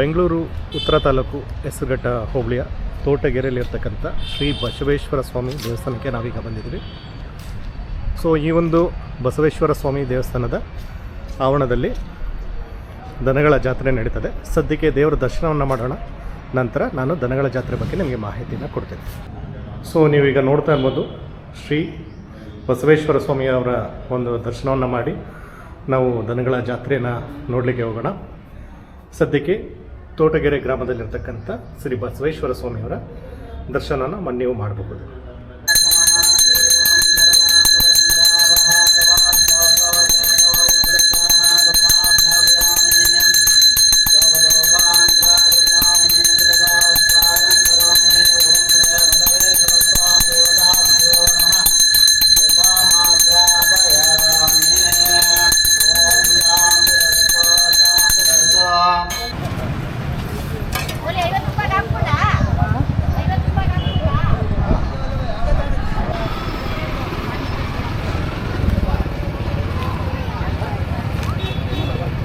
ಬೆಂಗಳೂರು ಉತ್ತರ ತಾಲೂಕು ಹೆಸರುಘಟ್ಟ ಹೋಬಳಿಯ ತೋಟಗೆರೆಯಲ್ಲಿರ್ತಕ್ಕಂಥ ಶ್ರೀ ಬಸವೇಶ್ವರ ಸ್ವಾಮಿ ದೇವಸ್ಥಾನಕ್ಕೆ ನಾವೀಗ ಬಂದಿದ್ದೀವಿ. ಸೊ ಈ ಒಂದು ಬಸವೇಶ್ವರ ಸ್ವಾಮಿ ದೇವಸ್ಥಾನದ ಆವರಣದಲ್ಲಿ ದನಗಳ ಜಾತ್ರೆ ನಡೀತದೆ. ಸದ್ಯಕ್ಕೆ ದೇವರ ದರ್ಶನವನ್ನು ಮಾಡೋಣ. ನಂತರ ನಾನು ದನಗಳ ಜಾತ್ರೆ ಬಗ್ಗೆ ನಿಮಗೆ ಮಾಹಿತಿಯನ್ನು ಕೊಡ್ತೇನೆ. ಸೊ ನೀವೀಗ ನೋಡ್ತಾ ಇರ್ಬೋದು, ಶ್ರೀ ಬಸವೇಶ್ವರ ಸ್ವಾಮಿಯವರ ಒಂದು ದರ್ಶನವನ್ನು ಮಾಡಿ ನಾವು ದನಗಳ ಜಾತ್ರೆಯನ್ನು ನೋಡಲಿಕ್ಕೆ ಹೋಗೋಣ. ಸದ್ಯಕ್ಕೆ ತೋಟಗೆರೆ ಗ್ರಾಮದಲ್ಲಿರ್ತಕ್ಕಂಥ ಶ್ರೀ ಬಸವೇಶ್ವರ ಸ್ವಾಮಿಯವರ ದರ್ಶನನ ನೀವು ಮಾಡಬಹುದು.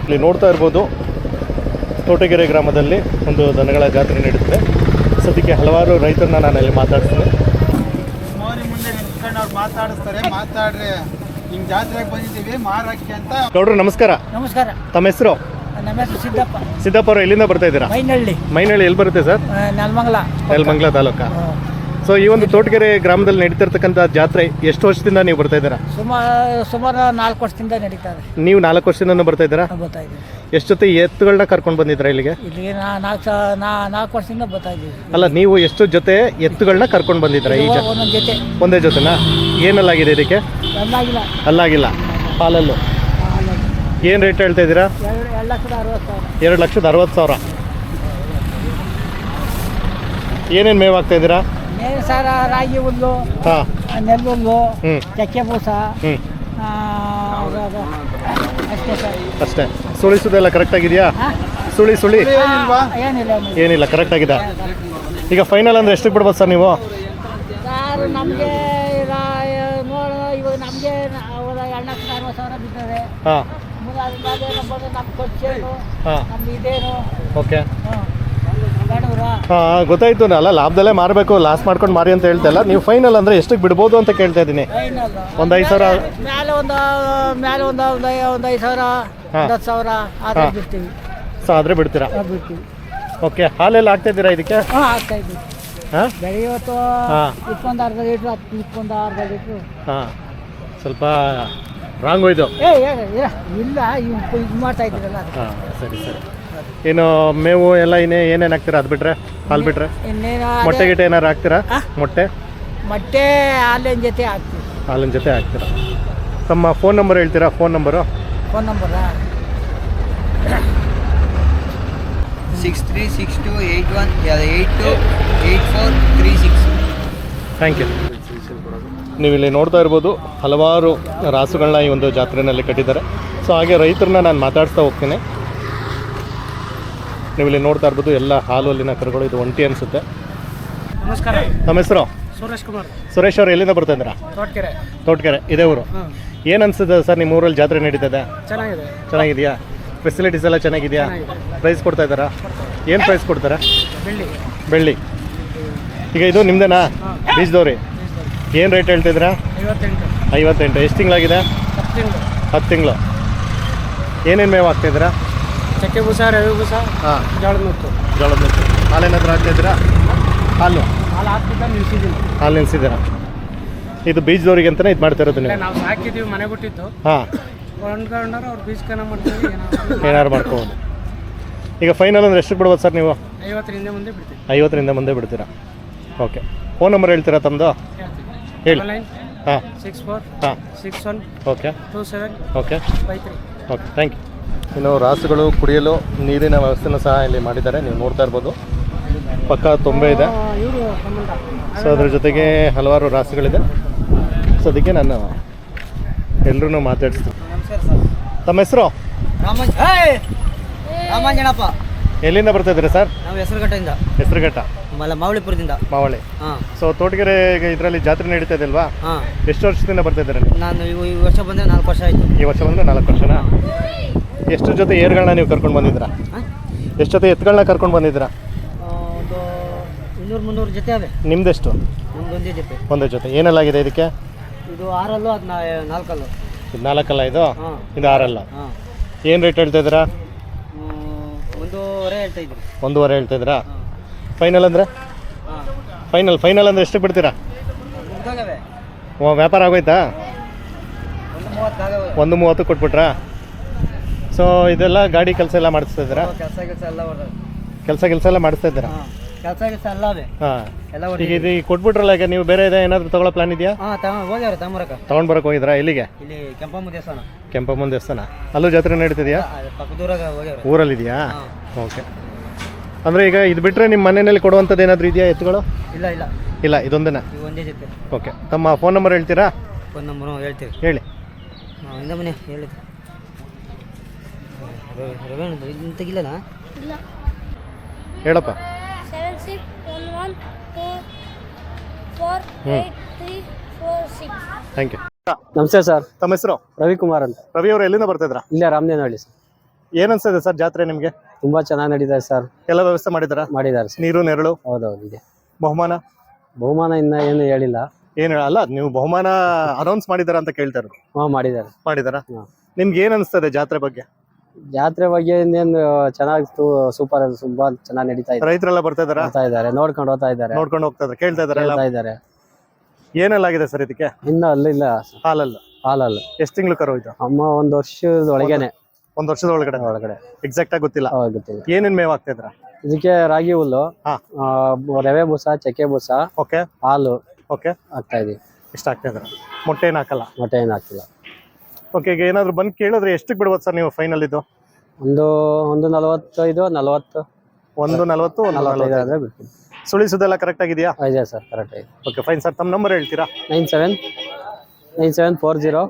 ಇಲ್ಲಿ ನೋಡ್ತಾ ಇರ್ಬೋದು. ತೋಟಗೆರೆ ಗ್ರಾಮದಲ್ಲಿ ಒಂದು ದನಗಳ ಜಾತ್ರೆ ನಡೀತದೆ ಸದ್ಯಕ್ಕೆ ಹಲವಾರು ರೈತರನ್ನ ನಾನು ಅಲ್ಲಿ ಮಾತಾಡ್ತೀನಿ. ಮಾತಾಡಿಸ್ತಾರೆ. ಮಾತಾಡ್ರಿ. ಹಿಂಗ್ ಜಾತ್ರೆಗೆ ಬಂದಿದ್ದೀವಿ. ಮಾರಕ್ಕೆ ಅಂತ. ಗೌಡ್ರು ನಮಸ್ಕಾರ. ನಮಸ್ಕಾರ. ತಮ್ಮ ಹೆಸರು? ನಮ್ಮ ಹೆಸರು ಸಿದ್ದಪ್ಪ. ಸಿದ್ದಪ್ಪ ಅವರು ಎಲ್ಲಿಂದ ಬರ್ತಾ ಇದ್ದೀರಾ? ಮೈನಹಳ್ಳಿ ಮೈನಳ್ಳಿ ಎಲ್ಲಿ ಬರುತ್ತೆ ಸರ್? ನೆಲಮಂಗಲ. ನೆಲಮಂಗಲ ತಾಲೂಕ? ಸೊ ಈ ಒಂದು ತೋಟಗೆರೆ ಗ್ರಾಮದಲ್ಲಿ ನಡೀತಿರ್ತಕ್ಕಂಥ ಜಾತ್ರೆ ಎಷ್ಟು ವರ್ಷದಿಂದ ನೀವು ಬರ್ತಾ ಇದ್ದೀರಾ? ಸುಮಾರು ಸುಮಾರು ನಾಲ್ಕು ವರ್ಷದಿಂದ ನಡೀತಾ ಇದೆ ನೀವು ನಾಲ್ಕು ವರ್ಷದಿಂದ ಬರ್ತಾ ಇದ್ದೀರಾ? ಬರ್ತಾ ಇದ್ದೀವಿ ಎಷ್ಟು ಜೊತೆ ಎತ್ತುಗಳನ್ನ ಕರ್ಕೊಂಡು ಬಂದಿದ್ದೀರಾ ಇಲ್ಲಿಗೆ? ಇಲ್ಲಿ ನಾ ನಾಲ್ಕು ಸ ನಾ ನಾಲ್ಕು ವರ್ಷದಿಂದ ಬರ್ತಾ ಇದ್ದೀವಿ ಅಲ್ಲ ನೀವು ಎಷ್ಟು ಜೊತೆ ಎತ್ತುಗಳನ್ನ ಕರ್ಕೊಂಡು ಬಂದಿದ್ದೀರಾ ಈ ಒಂದೊಂದು ಜೊತೆ. ಒಂದೇ ಜೊತೆನಾ? ಏನಲ್ಲಾಗಿದೆ ಇದಕ್ಕೆ? ಚೆನ್ನಾಗಿಲ್ಲ ಅಲ್ಲಾಗಿಲ್ಲ. ಹಾಲಲ್ಲು ಏನು ರೇಟ್ ಹೇಳ್ತಾ ಇದ್ದೀರಾ? ಎರಡು ಎರಡು ಲಕ್ಷದ ಅರವತ್ತು ಸಾವಿರ. ಎರಡು ಲಕ್ಷದ ಅರವತ್ತು ಸಾವಿರ. ಏನೇನು ಮೇವಾಗ್ತಾ ಇದ್ದೀರಾ? ಸಾರ ರಾಗಿ ಹುಲ್ಲು ಹಾಂ. ನೆಲ್ಲು ಹುಲ್ಲು ಚಕ್ಕೆ ಬೂಸ ಆ, ಅದು-. ಅಷ್ಟೇ ಸರ್. ಅಷ್ಟೇ. ಸುಳಿಸೋದೆಲ್ಲ ಕರೆಕ್ಟಾಗಿದೆಯಾ ಹಾ? ಸುಳಿ ಸುಳಿ. ಏನಿಲ್ವಾ? ಏನಿಲ್ಲ ಏನಿಲ್ಲ. ಏನಿಲ್ಲ ಕರೆಕ್ಟಾಗಿದೆ ಈಗ ಫೈನಲ್ ಅಂದ್ರೆ ಎಷ್ಟಕ್ಕೆ ಬಿಡ್ಬೋದು ಸರ್ ನೀವು? ಸರ್ ನಮಗೆ ನೋಡ ಇವಾಗ ನಮಗೆ ಎರಡು ಲಕ್ಷದ ಅರವತ್ತು ಸಾವಿರ ಬಿದ್ದದೆ. ಹಾಂ. ನಮ್ಮ ಖರ್ಚೇನು ಹಾಂ. ನಮ್ದು ಇದೇನು. ಓಕೆ. ಹಾಂ ಗೊತ್ತಾಯ್ತು ಅಲ್ಲ ಲಾಭದಲ್ಲೇ ಮಾರಬೇಕು ಲಾಸ್ ಮಾಡ್ಕೊಂಡು ಮಾರಿ ಅಂತ ಹೇಳ್ತಾ ಇಲ್ಲ. ನೀವು ಫೈನಲ್ ಅಂದರೆ ಎಷ್ಟಕ್ಕೆ ಬಿಡ್ಬೋದು ಅಂತ ಕೇಳ್ತಾ ಇದ್ದೀನಿ. ಒಂದ್ ಐದು ಸಾವಿರ ಮೇಲೆ ಒಂದು ಮೇಲೆ ಒಂದು ಒಂದು ಒಂದು ಐದು ಸಾವಿರ. ಒಂದು ಹತ್ತು ಸಾವಿರ ಆದ್ರೆ. ಬಿಡ್ತೀವಿ. ಸೊ ಆದರೆ ಬಿಡ್ತೀರಾ? ಬಿಡ್ತೀವಿ. ಓಕೆ ಹಾಲೆಲ್ಲ ಹಾಕ್ತಾ ಇದ್ದೀರಾ ಇದಕ್ಕೆ? ಹಾಂ ಆಗ್ತಾ ಇದ್ದೀವಿ. ಹಾಂ? ಹಾ. ಇಪ್ಪೊಂದು ಅರ್ಧ ಲೀಟ್ರು ಹತ್ತು ಇಪ್ಪೊಂದು ಅರ್ಧ ಲೀಟ್ರು. ಹಾಂ. ಸ್ವಲ್ಪ ರಾಂಗ್ ಹೋಯ್ತು. ಏ ಏ, ಇಲ್ಲ ಇಲ್ಲ ಇದು ಮಾಡ್ತಾ ಇದ್ದೀರಲ್ಲ ಹಾಂ ಸರಿ ಸರಿ. ಏನು ಮೇವು ಎಲ್ಲ ಇನ್ನೇ ಏನೇನು ಹಾಕ್ತೀರಾ ಅದು ಬಿಟ್ರೆ? ಹಾಲು ಬಿಟ್ರೆ? ಇನ್ನೇನು ಮೊಟ್ಟೆ ಗಿಟ್ಟೆ ಏನಾರು ಹಾಕ್ತೀರಾ? ಆ? ಮೊಟ್ಟೆ? ಮೊಟ್ಟೆ ಹಾಲಿನ ಜೊತೆ ಹಾಕ್ತೀವಿ. ಹಾಲಿನ ಜೊತೆ ಹಾಕ್ತೀರಾ? ತಮ್ಮ ಫೋನ್ ನಂಬರ್ ಹೇಳ್ತೀರಾ? Phone number phone number six three six two eight one eight two eight four three six thank you ನೀವು ಇಲ್ಲಿ ನೋಡ್ತಾ ಇರ್ಬೋದು ಹಲವಾರು ರಾಸುಗಳನ್ನ ಈ ಒಂದು ಜಾತ್ರೆಯಲ್ಲಿ ಕಟ್ಟಿದ್ದಾರೆ. ಸೊ ಹಾಗೆ ರೈತರನ್ನ ನಾನು ಮಾತಾಡ್ತಾ ಹೋಗ್ತೀನಿ. ನೀವು ಇಲ್ಲಿ ನೋಡ್ತಾ ಇರ್ಬೋದು ಎಲ್ಲ ಹಾಲು ಅಲ್ಲಿನ ಕರುಗಳು ಇದು ಒಂಟಿ ಅನಿಸುತ್ತೆ. ನಮಸ್ಕಾರ. ನಮ್ಮ ಹೆಸರು? ಸುರೇಶ್ ಕುಮಾರ್. ಸುರೇಶ್ ಅವರು ಎಲ್ಲಿಂದ ಬರ್ತಾ ಇದ್ದೀರಾ? ತೋಟಕೆರೆ. ತೋಟಕೆರೆ ಇದೇ ಊರು. ಏನ್ ಅನಿಸ್ತದೆ ಸರ್ ನಿಮ್ಮ ಊರಲ್ಲಿ ಜಾತ್ರೆ ನಡೀತದೆ? ಚೆನ್ನಾಗಿದೆ. ಚೆನ್ನಾಗಿದೆಯಾ? ಫೆಸಿಲಿಟೀಸ್ ಎಲ್ಲ ಚೆನ್ನಾಗಿದೆಯಾ? ಪ್ರೈಸ್ ಕೊಡ್ತಾ ಇದ್ದಾರಾ? ಏನು ಪ್ರೈಸ್ ಕೊಡ್ತಾರೆ? ಬೆಳ್ಳಿ. ಬೆಳ್ಳಿ. ಈಗ ಇದು ನಿಮ್ಮದೇನಾ ಬೀಜದವ್ರಿ ಏನು ರೇಟ್ ಹೇಳ್ತಿದ್ದೀರಾ? ಐವತ್ತೆಂಟು. ಎಷ್ಟು ತಿಂಗಳಾಗಿದೆ? ಹತ್ತು ತಿಂಗಳು. ಹತ್ತು ತಿಂಗಳು. ಏನೇನು ಮೇವು ಹಾಕ್ತಿದ್ದೀರಾ ಚಕ್ಕೆ ಬೂಸ ರವೆ ಬೂಸ ಹಾಂ. ಜೋಳದ ಮುತ್ತು ಜೋಳದ ನುಚ್ಚು ಹಾಲೇನಾದ್ರೂ ಹಾಕ್ತಿದ್ದೀರಾ ಹಾಲು? ಹಾಲು ಹಾಕ್ಬಿಟ್ಟ ನಿಲ್ಸಿದ್ದೀನಿ. ಹಾಲು ನಿಲ್ಸಿದ್ದೀರಾ? ಇದು ಬೀಜದವ್ರಿಗೆ ಅಂತಲೇ ಇದು ಮಾಡ್ತಾ ಇರೋದು ನೀವು? ನಾವು ಸಾಕಿದ್ದೀವಿ ಮನೆ ಬಿಟ್ಟಿದ್ದು. ಹಾಂ. ಕೊಂಡ್ಕೊಂಡವ್ರು ಅವ್ರು ಬೀಜಕನ ಮಾಡ್ತೀವಿ ಏನಾದ್ರು ಏನಾರು ಮಾಡ್ಕೋಬೋದು. ಈಗ ಫೈನಲ್ ಅಂದ್ರೆ ಎಷ್ಟು ಬಿಡ್ಬೋದು ಸರ್ ನೀವು? ಐವತ್ತರಿಂದ ಮುಂದೆ ಬಿಡ್ತೀವಿ. ಐವತ್ತರಿಂದ ಮುಂದೆ ಬಿಡ್ತೀರಾ? ಓಕೆ. ಫೋನ್ ನಂಬರ್ ಹೇಳ್ತೀರಾ ತಮ್ಮದು ಹೇಳಿ. ಹಾಂ. ಸಿಕ್ಸ್ ಫೋರ್ ಹಾಂ. Six one okay two seven okay five three okay thank you ಇನ್ನು ರಾಸುಗಳು ಕುಡಿಯಲು ನೀರಿನ ವ್ಯವಸ್ಥೆನೂ ಸಹ ಇಲ್ಲಿ ಮಾಡಿದ್ದಾರೆ. ನೀವು ನೋಡ್ತಾ ಇರ್ಬೋದು. ಪಕ್ಕ ತೊಂಬೆ ಇದೆ. ಸೊ ಅದ್ರ ಜೊತೆಗೆ ಹಲವಾರು ರಾಸುಗಳಿದೆ. ಸೊ ಅದಕ್ಕೆ ನಾನು ಎಲ್ಲರೂ ಮಾತಾಡಿಸ್ತೀನಿ. ತಮ್ಮ ಹೆಸರು? ರಾಮಾಂಜನಪ್ಪ ಎಲ್ಲಿಂದ ಬರ್ತಾ ಇದ್ದೀರಾ ಸರ್? ನಾವು ಹೆಸರುಘಟ್ಟದಿಂದ. ಹೆಸರುಘಟ್ಟ? ಮಾವಳಿಪುರದಿಂದ. ಮಾವಳಿ. ಸೊ ತೋಟಗೆರೆ ಇದರಲ್ಲಿ ಜಾತ್ರೆ ನಡೀತಾ ಇದೆ ಅಲ್ವಾ? ಎಷ್ಟು ವರ್ಷದಿಂದ ಬರ್ತಾ ಇದ್ದೀರಾ ನಾನು ಈ ವರ್ಷ ಬಂದರೆ ನಾಲ್ಕು ವರ್ಷ ಆಯಿತು. ಈ ವರ್ಷ ಬಂದರೆ ನಾಲ್ಕು ವರ್ಷನಾ? ಎಷ್ಟು ಜೊತೆ ಏರ್ಗಳನ್ನ ನೀವು ಕರ್ಕೊಂಡು ಬಂದಿದ್ದೀರಾ? ಎಷ್ಟು ಜೊತೆ ಎತ್ತುಗಳನ್ನ ಕರ್ಕೊಂಡು ಬಂದಿದ್ದೀರಾ? ಒಂದು ಇನ್ನೂರು ಮುನ್ನೂರು ಜೊತೆ ಅವೆ. ನಿಮ್ದೆಷ್ಟು? ಒಂದೇ ಜೊತೆ. ಒಂದೇ ಜೊತೆ. ಏನೆಲ್ಲಾಗಿದೆ ಇದಕ್ಕೆ? ಇದು ಆರಲ್ಲು ಅದು ನಾಲ್ಕಲ್ಲು. ಇದು ನಾಲ್ಕಲ್ಲ ಇದು? ಇದು ಆರಲ್ಲ. ಏನು ರೇಟ್ ಹೇಳ್ತಾ ಇದ್ದೀರಾ? ಒಂದೂವರೆ ಹೇಳ್ತಾ ಇದ್ದೀರಿ ಒಂದೂವರೆ ಹೇಳ್ತಾ ಇದ್ದೀರಾ? ಫೈನಲ್ ಅಂದರೆ? ಫೈನಲ್ ಫೈನಲ್ ಅಂದರೆ ಎಷ್ಟು ಬಿಡ್ತೀರಾ? ಓ, ವ್ಯಾಪಾರ ಆಗೋಯ್ತಾ? ಒಂದು ಮೂವತ್ತು ಕೊಟ್ಬಿಟ್ರಾ? ಸೊ ಇದೆಲ್ಲ ಗಾಡಿ ಕೆಲಸ ಎಲ್ಲ ಮಾಡಿಸ್ತಾ ಇದ್ದೀರಾ? ಕೆಲಸ ಕೆಲಸ ಎಲ್ಲ ಕೆಲಸ ಕೆಲಸ ಎಲ್ಲ ಮಾಡಿಸ್ತಾ ಇದ್ದೀರಾ? ಕೆಲಸ ಕೆಲಸ ಎಲ್ಲ ಅವೆ ಹಾಂ. ಎಲ್ಲ ಈಗ ಇದು ಈಗ ಕೊಟ್ಬಿಟ್ರಲ್ಲ ಈಗ ನೀವು ಬೇರೆ ಇದೆ ಏನಾದರೂ ತಗೊಳ್ಳೋ ಪ್ಲಾನ್ ಇದೆಯಾ? ಹಾಂ ತಗೊಂಡು ಹೋಗ್ಯಾರ ತಗೊಂಬರಕ ತೊಗೊಂಡು ಬರಕ್ಕೆ ಹೋಗಿದ್ರಾ? ಇಲ್ಲಿಗೆ ಇಲ್ಲಿ ಕೆಂಪಮ್ಮ ದೇವಸ್ಥಾನ. ಕೆಂಪಮ್ಮನ ದೇವಸ್ಥಾನ. ಅಲ್ಲೂ ಜಾತ್ರೆ ನಡೀತಿದೆಯಾ? ಪಕ್ಕದೂರಾಗ ಹೋಗ್ಯಾರ ಊರಲ್ಲಿದೆಯಾ? ಹಾಂ. ಓಕೆ. ಅಂದರೆ ಈಗ ಇದು ಬಿಟ್ಟರೆ ನಿಮ್ಮ ಮನೆಯಲ್ಲಿ ಕೊಡುವಂಥದ್ದು ಏನಾದರೂ ಇದೆಯಾ ಎತ್ತುಗಳು? ಇಲ್ಲ ಇಲ್ಲ. ಇಲ್ಲ ಇದೊಂದೇನಾ ಒಂದೇ ಜೊತೆ. ಓಕೆ. ತಮ್ಮ ಫೋನ್ ನಂಬರ್ ಹೇಳ್ತೀರಾ? ಫೋನ್ ನಂಬರ್ ಹೇಳ್ತೀವಿ. ಹೇಳಿ. ಹಾಂ ಮನೆ ಇದನ್ನ ತೆಗಿಲ್ಲನಾ ಹೇಳಪ್ಪ. Seven six one one two four eight three four six thank you ನಮಸ್ತೆ ಸರ್. ತಮ್ಮ ಹೆಸರು? ರವಿಕುಮಾರ್ ಅಂತ. ರವಿ ಅವರು ಎಲ್ಲಿಂದ ಬರ್ತಿದ್ರಾ ಇಲ್ಲೇ ರಾಮದೇನಹಳ್ಳಿ ಸರ್. ಏನ್ ಅನ್ಸ್ತದೆ ಸರ್ ಜಾತ್ರೆ ನಿಮ್ಗೆ? ತುಂಬಾ ಚೆನ್ನಾಗಿ ನಡೀತಾ ಇದೆ ಸರ್. ಎಲ್ಲ ವ್ಯವಸ್ಥೆ ಮಾಡಿದಾರ? ಮಾಡಿದ್ದಾರೆ ಸರ್. ನೀರು ನೆರಳು? ಹೌದೌದು ಇದೆ. ಬಹುಮಾನ? ಬಹುಮಾನ ಇನ್ನ ಏನು ಹೇಳಿಲ್ಲ. ಏನ್ ಹೇಳಲ್ಲ ನೀವು ಬಹುಮಾನ ಅನೌನ್ಸ್ ಮಾಡಿದಾರ ಅಂತ ಕೇಳ್ತಾರ ಹಾಂ ಮಾಡಿದ್ದಾರೆ. ಮಾಡಿದಾರ? ಹಾ. ನಿಮ್ಗೆ ಏನ್ ಅನ್ಸ್ತದೆ ಜಾತ್ರೆ ಬಗ್ಗೆ? ಜಾತ್ರೆ ಬಗ್ಗೆ ಇನ್ನೇನು ಚೆನ್ನಾಗಿ ಸೂಪರ್ ತುಂಬಾ ಚೆನ್ನಾಗಿ ನಡೀತಾ ಇದೆ. ರೈತರೆಲ್ಲ ಬರ್ತಾ ಇದಾರೆ ಬರ್ತಾ ಇದ್ದಾರೆ. ನೋಡ್ಕೊಂಡು ಹೋಗ್ತಾ ಇದಾರೆ ನೋಡ್ಕೊಂಡು ಹೋಗ್ತಾ ಇದಾರೆ ಕೇಳ್ತಾ ಇದಾರೆ ಹೇಳ್ತಾ ಇದ್ದಾರೆ. ಏನೆಲ್ಲ ಆಗಿದೆ ಸರ್ ಇದಕ್ಕೆ? ಇನ್ನು ಅಲ್ಲಿಲ್ಲ ಹಾಲಲ್ಲ? ಹಾಲಲ್ಲ. ಎಷ್ಟು ತಿಂಗಳು ಕರು ಹೋಯ್ತು ಅಮ್ಮ ಒಂದು ವರ್ಷದ ಒಳಗೇನೆ. ಒಂದ್ ವರ್ಷದ ಒಳಗಡೆ? ಒಳಗಡೆ. ಎಕ್ಸಾಕ್ಟ್ ಆಗಿ ಗೊತ್ತಿಲ್ಲ. ಅವಾಗ ಗೊತ್ತಿಲ್ಲ. ಏನೇನ್ ಮೇವ್ ಆಗ್ತಾ ಇದ್ರ ಇದಕ್ಕೆ ರಾಗಿ ಹುಲ್ಲು ಹಾ. ಆ, ರವೆ ಬೂಸ ಚಕ್ಕೆ ಬೂಸ ಓಕೆ ಹಾಲು ಓಕೆ ಹಾಕ್ತಾ ಇದೀವಿ. ಇಷ್ಟ ಆಗ್ತಾ ಇದ್ರ ಮೊಟ್ಟೆ ಏನ್ ಹಾಕಲ್ಲ? ಮೊಟ್ಟೆ ಏನು ಹಾಕ್ತಿಲ್ಲ ಓಕೆ ಈಗ ಏನಾದ್ರು ಬಂದ್ ಕೇಳಿದ್ರೆ ಎಷ್ಟಕ್ಕೆ ಬಿಡ್ಬೋದು ಸರ್ ನೀವು ಫೈನಲ್ ಇದು? ಒಂದು ಒಂದು ನಲವತ್ತೈದು ನಲವತ್ತು. ಒಂದು ನಲವತ್ತು ಒಂದು ನಲವತ್ತೈದು ನಲವತ್ತೈದು. ಆದರೆ ಬಿಡ್ತೀನಿ. ಸುಳಿಸೋದೆಲ್ಲ ಕರೆಕ್ಟ್ ಆಗಿದೆಯಾ? ಇದೆ ಸರ್ ಕರೆಕ್ಟ್ ಆಗಿದೆ. ಓಕೆ ಫೈನ್ ಸರ್ ತಮ್ಮ ನಂಬರ್ ಹೇಳ್ತೀರಾ? Nine seven nine seven four zero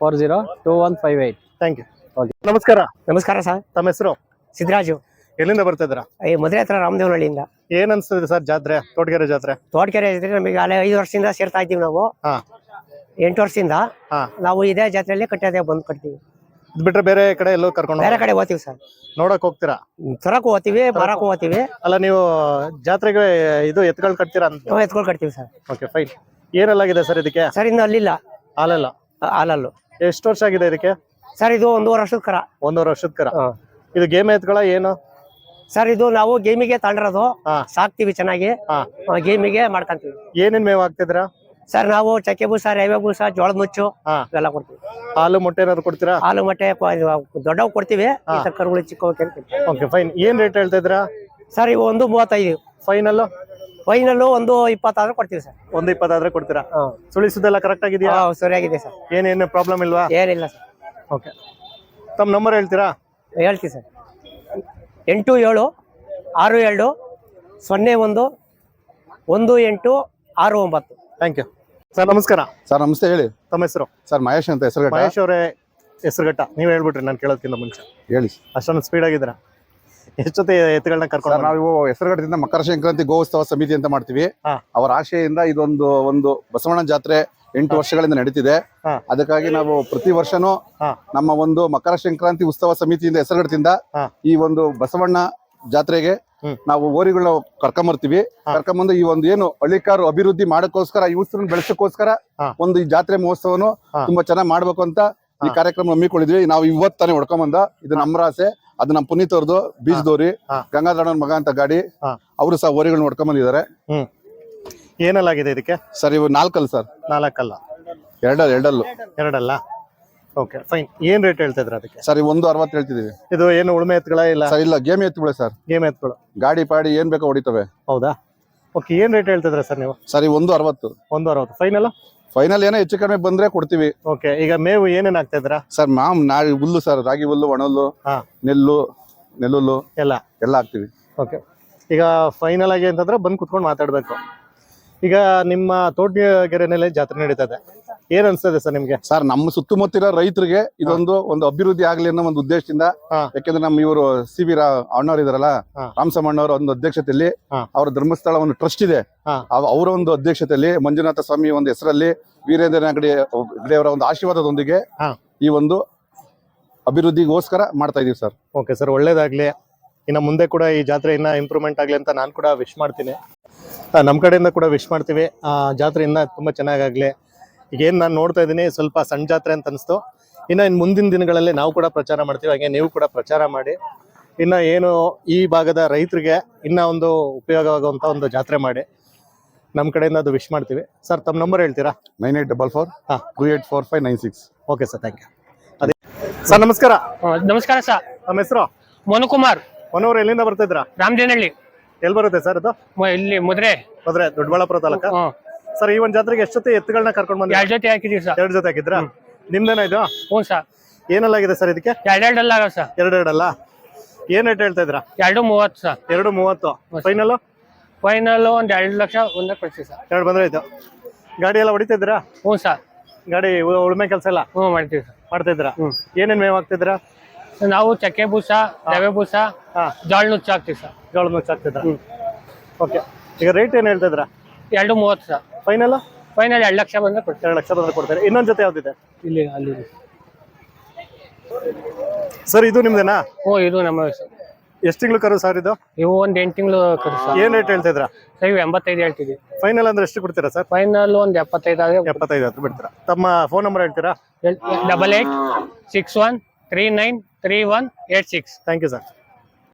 four zero two one five eight. Thank you okay ನಮಸ್ಕಾರ. ನಮಸ್ಕಾರ ಸರ್. ತಮ್ಮ ಹೆಸರು? ಸಿದ್ದರಾಜು ಎಲ್ಲಿಂದ ಬರ್ತಾ ಇದ್ದೀರಾ? ಈ ಮದುವೆ ಹತ್ರ ರಾಮದೇವನಹಳ್ಳಿಯಿಂದ. ಏನ್ ಅನ್ಸ್ತದೆ ಸರ್ ಜಾತ್ರೆ ತೋಟಗೆರೆ ಜಾತ್ರೆ? ತೋಟಕೆರೆ ಇದ್ರೆ ನಮಗೆ ಅಲ್ಲೇ ಐದು ವರ್ಷದಿಂದ ಸೇರ್ತಾ ಇದ್ದೀವಿ ನಾವು. ಹಾ. ಎಂಟು ವರ್ಷದಿಂದ ಹಾ. ನಾವು ಇದೇ ಜಾತ್ರೆಯಲ್ಲಿ ಕಟ್ಟೋದೇ ಬಂದು ಕಟ್ತೀವಿ. ಇದ್ ಬಿಟ್ರೆ ಬೇರೆ ಕಡೆ ಎಲ್ಲೋ ಕರ್ಕೊಂಡು ಬೇರೆ ಕಡೆ ಹೋಗ್ತೀವಿ ಸರ್. ನೋಡಕ್ ಹೋಗ್ತೀರಾ? ತರಕು ಹೋಗ್ತೀವಿ ಮಾರಕ್ಕೂ ಹೋಗ್ತೀವಿ. ಅಲ್ಲ ನೀವು ಜಾತ್ರೆಗೆ ಇದು ಎತ್ಗಳು ಕಟ್ತೀರಾ ಅಂತ? ನಾವು ಎತ್ಕೊಂಡು ಕಟ್ತೀವಿ ಸರ್. ಓಕೆ ಫೈನ್ ಏನೆಲ್ಲಾಗಿದೆ ಸರ್ ಇದಕ್ಕೆ? ಸರ್ ಇನ್ನು ಅಲ್ಲಿಲ್ಲ. ಹಾಲಲ್ಲ? ಹಾಲಲ್ಲು. ಎಷ್ಟು ವರ್ಷ ಆಗಿದೆ ಇದಕ್ಕೆ? ಸರ್ ಇದು ಒಂದೂವರೆ ವರ್ಷದ ಕರ. ಒಂದೂವರೆ ವರ್ಷದ ಕರ. ಹಾ. ಇದು ಗೇಮ್ ಎತ್ಗಳ ಏನು? ಸರ್ ಇದು ನಾವು ಗೇಮಿಗೆ ತಗೊಂಡಿರೋದು ಹಾ. ಸಾಕ್ತಿವಿ ಚೆನ್ನಾಗಿ. ಹಾ. ಗೇಮಿಗೆ ಮಾಡ್ಕೊಂತೀವಿ. ಏನೇನ್ ಮೇವ್ ಹಾಕ್ತಿದ್ರಾ ಸರ್ ನಾವು ಚಕ್ಕೆ ಬೂಸ ರವೆ ಬೂಸ ಜೋಳದ ಮುಚ್ಚು ಎಲ್ಲ ಇವೆಲ್ಲ ಕೊಡ್ತೀವಿ. ಹಾಲು ಮೊಟ್ಟೆ ಏನಾದ್ರು ಕೊಡ್ತೀರಾ? ಹಾಲು ಮೊಟ್ಟೆ ದೊಡ್ಡವ್ ಕೊಡ್ತೀವಿ. ಕರುಗಳು ಚಿಕ್ಕವು ಕೊಡ್ತೀವಿ ಓಕೆ ಫೈನ್ ಏನ್ ರೇಟ್ ಹೇಳ್ತಾ ಇದ್ದೀರಾ? ಸರ್ ಇವು ಒಂದು ಮೂವತ್ತೈದು. ಫೈನಲ್ ಫೈನಲ್ಲು ಒಂದು ಇಪ್ಪತ್ತಾದ್ರೂ ಕೊಡ್ತೀವಿ ಸರ್. ಒಂದು ಇಪ್ಪತ್ತಾದ್ರೆ ಕೊಡ್ತೀರಾ? ಸುಳಿಸೋದೆಲ್ಲ ಕರೆಕ್ಟ್ ಆಗಿದೆಯಾ? ಸರಿಯಾಗಿದೆ ಸರ್. ಏನೇನು ಪ್ರಾಬ್ಲಮ್ ಇಲ್ವಾ? ಏನಿಲ್ಲ ಸರ್. ಓಕೆ ತಮ್ಮ ನಂಬರ್ ಹೇಳ್ತೀರಾ? ಹೇಳ್ತೀವಿ ಸರ್. ಎಂಟು ಏಳು ಆರು ಎರಡು ಸೊನ್ನೆ ಒಂದು ಒಂದು ಎಂಟು ಆರು ಒಂಬತ್ತು. ಥ್ಯಾಂಕ್ ಯು ಸರ್ ನಮಸ್ಕಾರ. ಸರ್ ನಮಸ್ತೆ ಹೇಳಿ. ತಮ್ಮ ಹೆಸರು? ಸರ್ ಮಹೇಶ್ ಅಂತ ಹೆಸರು ಮಹೇಶ್ ಅವರೇ ಹೆಸರುಘಟ್ಟ. ನೀವು ಹೇಳ್ಬಿಟ್ರಿ ನಾನು ಕೇಳೋದಕ್ಕಿಂತ ಮುಂಚೆ. ಹೇಳಿ. ಅಷ್ಟೊಂದು ಸ್ಪೀಡ್ ಆಗಿದ್ದೀರ? ಎಷ್ಟೊತ್ತೆ ಎತ್ತುಗಳನ್ನ ಸರ್ ಕರ್ಕೊಂಡು ನಾವು ಹೆಸರುಘಟ್ಟದಿಂದ ಮಕರ ಸಂಕ್ರಾಂತಿ ಗೋತ್ಸವ ಸಮಿತಿ ಅಂತ ಮಾಡ್ತೀವಿ. ಅವರ ಆಶೆಯಿಂದ ಇದೊಂದು ಒಂದು ಬಸವಣ್ಣ ಜಾತ್ರೆ ಎಂಟು ವರ್ಷಗಳಿಂದ ನಡೀತಿದೆ. ಅದಕ್ಕಾಗಿ ನಾವು ಪ್ರತಿ ವರ್ಷನೂ ನಮ್ಮ ಒಂದು ಮಕರ ಸಂಕ್ರಾಂತಿ ಉತ್ಸವ ಸಮಿತಿಯಿಂದ ಹೆಸರುಘಟ್ಟದಿಂದ. ಈ ಒಂದು ಬಸವಣ್ಣ ಜಾತ್ರೆಗೆ. ನಾವು ಓರಿಗಳನ್ನ ಕರ್ಕೊಂಬರ್ತೀವಿ. ಕರ್ಕೊಂಬಂದು ಈ ಒಂದು ಏನು ಹಳ್ಳಿಕಾರು ಅಭಿವೃದ್ಧಿ ಮಾಡಕ್ಕೋಸ್ಕರ ಯೂತ್ನ ಬೆಳೆಸಕ್ಕೋಸ್ಕರ. ಒಂದು ಈ ಜಾತ್ರೆ ಮಹೋತ್ಸವನು ತುಂಬಾ ಚೆನ್ನಾಗಿ ಮಾಡ್ಬೇಕು ಅಂತ ಈ ಕಾರ್ಯಕ್ರಮ ಹಮ್ಮಿಕೊಂಡಿದ್ವಿ. ನಾವು ಇವತ್ತಾನೆ ತಾನೇ ಹೊಡ್ಕೊಂಬಂದ ಇದು ನಮ್ರಾಸೆ ಆಸೆ ಅದು ನಮ್ಮ ಪುನೀತ್ ಅವ್ರದ್ದು ಬೀಜದವ್ರಿ ದೋರಿ ಗಂಗಾಧರನ ಮಗ ಅಂತ ಗಾಡಿ. ಅವರು ಸಹ ಓರಿಗಳನ್ನ ಹೊಡ್ಕೊಂಬಂದಿದ್ದಾರೆ. ಬಂದಿದ್ದಾರೆ ಏನಲ್ಲಾಗಿದೆ ಇದಕ್ಕೆ? ಸರ್ ಇವು ನಾಲ್ಕಲ್ಲ ಸರ್. ನಾಲ್ಕಲ್ಲ. ಎರಡಲ್ಲ ಎರಡಲ್ಲ. ಎರಡಲ್ಲ? ಓಕೆ ಫೈನ್ ಏನ್ ರೇಟ್ ಹೇಳ್ತಿದ್ರ ಅದಕ್ಕೆ? ಸರ್ ಇವು ಒಂದು ಅರವತ್ತು ಹೇಳ್ತಿದೀವಿ ಇದು ಏನು ಉಳುಮೆ ಎತ್ತುಗಳ ಇಲ್ಲ? ಸರ್ ಇಲ್ಲ ಗೇಮ್ ಎತ್ತುಗಳೇ ಸರ್. ಗೇಮ್ ಎತ್ತುಗಳು ಗಾಡಿ ಪಾಡಿ ಏನ್ ಬೇಕೋ ಹೊಡಿತವೆ. ಹೌದಾ? ಓಕೆ ಏನ್ ರೇಟ್ ಹೇಳ್ತಿದ್ರ ಸರ್ ನೀವು? ಸರ್ ಒಂದು ಅರವತ್ತು. ಒಂದು ಅರವತ್ತು. ಫೈನಲ್ ಫೈನಲ್ ಏನೋ ಹೆಚ್ಚು ಕಡಿಮೆ ಬಂದ್ರೆ ಕೊಡ್ತೀವಿ. ಓಕೆ ಈಗ ಮೇವು ಏನೇನ್ ಇದ್ರ ಸರ್ ಮಾಮ್ ನಾಳೆ ಹುಲ್ಲು ಸರ್ ರಾಗಿ ಹುಲ್ಲು ಒಣಲ್ಲು ಹಾ. ನೆಲ್ಲು ನೆಲ್ಲುಲ್ಲು ಎಲ್ಲ. ಎಲ್ಲ ಹಾಕ್ತಿವಿ. ಓಕೆ ಈಗ ಫೈನಲ್ ಆಗಿ ಅಂತಂದ್ರೆ ಬಂದು ಕುತ್ಕೊಂಡು ಮಾತಾಡ್ಬೇಕು. ಈಗ ನಿಮ್ಮ ತೋಟಗೆರೆನಲ್ಲಿ ಜಾತ್ರೆ ನಡೀತದೆ ಏನ್ ಅನ್ಸ್ತದೆ ಸರ್ ನಿಮ್ಗೆ? ಸರ್ ನಮ್ಮ ಸುತ್ತಮುತ್ತಿರೋ ರೈತರಿಗೆ ಇದೊಂದು ಒಂದು ಅಭಿವೃದ್ಧಿ ಆಗ್ಲಿ ಅನ್ನೋ ಒಂದು ಉದ್ದೇಶದಿಂದ ಯಾಕೆಂದ್ರೆ ನಮ್ಮ ಇವರು ಸಿ ವಿ ಅಣ್ಣವ್ರು ಇದಾರಲ್ಲ ರಾಮಸಮ್ಮಣ್ಣವ್ರ ಒಂದು ಅಧ್ಯಕ್ಷತೆಯಲ್ಲಿ. ಅವರ ಧರ್ಮಸ್ಥಳ ಒಂದು ಟ್ರಸ್ಟ್ ಇದೆ ಅವ್- ಅವರ ಒಂದು ಅಧ್ಯಕ್ಷತೆಯಲ್ಲಿ ಮಂಜುನಾಥ ಸ್ವಾಮಿ ಒಂದು ಹೆಸರಲ್ಲಿ ವೀರೇಂದ್ರ ನಾಗಡಿ ದೇವರ ಒಂದು ಆಶೀರ್ವಾದದೊಂದಿಗೆ ಈ ಒಂದು ಅಭಿವೃದ್ಧಿಗೋಸ್ಕರ ಮಾಡ್ತಾ ಇದೀವಿ ಸರ್. ಓಕೆ ಸರ್ ಒಳ್ಳೇದಾಗ್ಲಿ. ಇನ್ನು ಮುಂದೆ ಕೂಡ ಈ ಜಾತ್ರೆ ಇನ್ನ ಇಂಪ್ರೂವ್ಮೆಂಟ್ ಆಗಲಿ ಅಂತ ನಾನು ಕೂಡ ವಿಶ್ ಮಾಡ್ತೀನಿ. ನಮ್ಮ ಕಡೆಯಿಂದ ಕೂಡ ವಿಶ್ ಮಾಡ್ತೀವಿ. ಆ ಜಾತ್ರೆ ಇನ್ನ ತುಂಬ ಚೆನ್ನಾಗಾಗಲಿ. ಈಗೇನು ನಾನು ನೋಡ್ತಾ ಇದ್ದೀನಿ ಸ್ವಲ್ಪ ಸಣ್ಣ ಜಾತ್ರೆ ಅಂತ ಅನಿಸ್ತು. ಇನ್ನು ಇನ್ನು ಮುಂದಿನ ದಿನಗಳಲ್ಲಿ ನಾವು ಕೂಡ ಪ್ರಚಾರ ಮಾಡ್ತೀವಿ ಹಾಗೆ ನೀವು ಕೂಡ ಪ್ರಚಾರ ಮಾಡಿ. ಇನ್ನು ಏನು ಈ ಭಾಗದ ರೈತರಿಗೆ ಇನ್ನ ಒಂದು ಉಪಯೋಗವಾಗುವಂಥ ಒಂದು ಜಾತ್ರೆ ಮಾಡಿ. ನಮ್ಮ ಕಡೆಯಿಂದ ಅದು ವಿಶ್ ಮಾಡ್ತೀವಿ. ಸರ್ ತಮ್ಮ ನಂಬರ್ ಹೇಳ್ತೀರಾ? ನೈನ್ ಏಟ್ ಡಬಲ್ ಫೋರ್ ಹಾ. Two eight four five nine six okay sir thank you ಅದೇ ಸರ್ ನಮಸ್ಕಾರ. ನಮಸ್ಕಾರ ಸರ್ ನಮ್ಮ ಹೆಸರು? ಮನುಕುಮಾರ್. ಮನೋರು ಎಲ್ಲಿಂದ ಬರ್ತಿದ್ರಾ ರಾಮದೇನಹಳ್ಳಿ ಎಲ್ಲಿ ಬರುತ್ತೆ ಸರ್ ಅದು? ಮ- ಇಲ್ಲಿ ಮುದ್ರೆ. ಮದ್ರೆ ದೊಡ್ಡಬಳ್ಳಾಪುರ ತಾಲೂಕು. ಸರ್ ಈ ಒಂದು ಜಾತ್ರೆಗೆ ಎಷ್ಟೊತ್ತೆ ಎತ್ತುಗಳನ್ನ ಕರ್ಕೊಂಡ್ ಬಂದ್ರೆ ಎರಡ್ ಜೊತೆ ಹಾಕಿದೀವಿ ಸರ್ ಎರಡು ಜೊತೆ ಹಾಕಿದ್ರಾ? ನಿಮ್ದೇನ ಇದು? ಹ್ಞೂ ಸರ್ ಏನೆಲ್ಲಾಗಿದೆ ಸರ್ ಇದಕ್ಕೆ? ಎರಡೆರಡಲ್ಲ ಆಗವ ಸರ್ ಎರಡೆರಡಲ್ಲ ಏನ್ ರೇಟ್ ಹೇಳ್ತಾ ಇದ್ರಾ ಎರಡು ಮೂವತ್ತು ಸರ್ ಎರಡು ಮೂವತ್ತು. ಫೈನಲ್ ಫೈನಲ್ ಒಂದ್ ಎರಡು ಲಕ್ಷ ಒಂದೇ ಕೊಡ್ತೀವಿ ಸರ್ ಎರಡು ಬಂದ್ರೆ ಆಯ್ತು. ಗಾಡಿ ಎಲ್ಲ ಹೊಡಿತಿದ್ರಾ ಹ್ಞೂ ಸರ್ ಗಾಡಿ ಉ- ಉಳುಮೆ ಕೆಲಸ ಎಲ್ಲ? ಹ್ಞೂ ಮಾಡ್ತೀವಿ ಸರ್ ಮಾಡ್ತಾ ಇದ್ರ ಏನೇನ್ ಮೇವ್ ಹಾಕ್ತಿದ್ರಾ ನಾವು ಚಕ್ಕೆ ಬೂಸ ರವೆ ಬೂಸ ಹಾ. ಜೋಳ ನುಚ್ಚು ಹಾಕ್ತೀವಿ ಸರ್ ಜೋಳ ನುಚ್ಚು ಹಾಕ್ತಿದ್ರಾ ಓಕೆ ಈಗ ರೇಟ್ ಏನು ಹೇಳ್ತಾ ಇದ್ರ ಎರಡು ಮೂವತ್ತು ಸರ್ ಫೈನಲ್ ಫೈನಲ್ ಎರಡು ಲಕ್ಷ ಬಂದ್ರೆ ಕೊಡ್ತಾರೆ. ಎರಡು ಲಕ್ಷ ಬಂದ್ರೆ ಕೊಡ್ತಾರೆ. ಇನ್ನೊಂದ್ ಜೊತೆ ಯಾವ್ದಿದೆ? ಇಲ್ಲಿ ಅಲ್ಲಿ ಸರ್ ಇದು ನಿಮ್ದೇನಾ? ಓ ಇದು ನಮ್ಮ ಎಷ್ಟು ತಿಂಗಳು ಕರು ಸರ್ ಇದು? ಇವು ಒಂದ್ ಎಂಟು ತಿಂಗಳು ಕರು ಸರ್ ಏನ್ ರೇಟ್ ಹೇಳ್ತಿದ್ರ ಸರ್ ಇವು ಎಂಬತ್ತೈದು ಹೇಳ್ತಿದ್ವಿ. ಫೈನಲ್ ಅಂದ್ರೆ ಎಷ್ಟು ಕೊಡ್ತೀರಾ ಸರ್ ಫೈನಲ್ ಒಂದ್ ಎಪ್ಪತ್ತೈದು ಆದ್ರೆ ಎಪ್ಪತ್ತೈದು ಹತ್ತು ಬಿಡ್ತೀರಾ. ತಮ್ಮ ಫೋನ್ ನಂಬರ್ ಹೇಳ್ತೀರಾ? Double eight six one three nine three one eight six thank you sir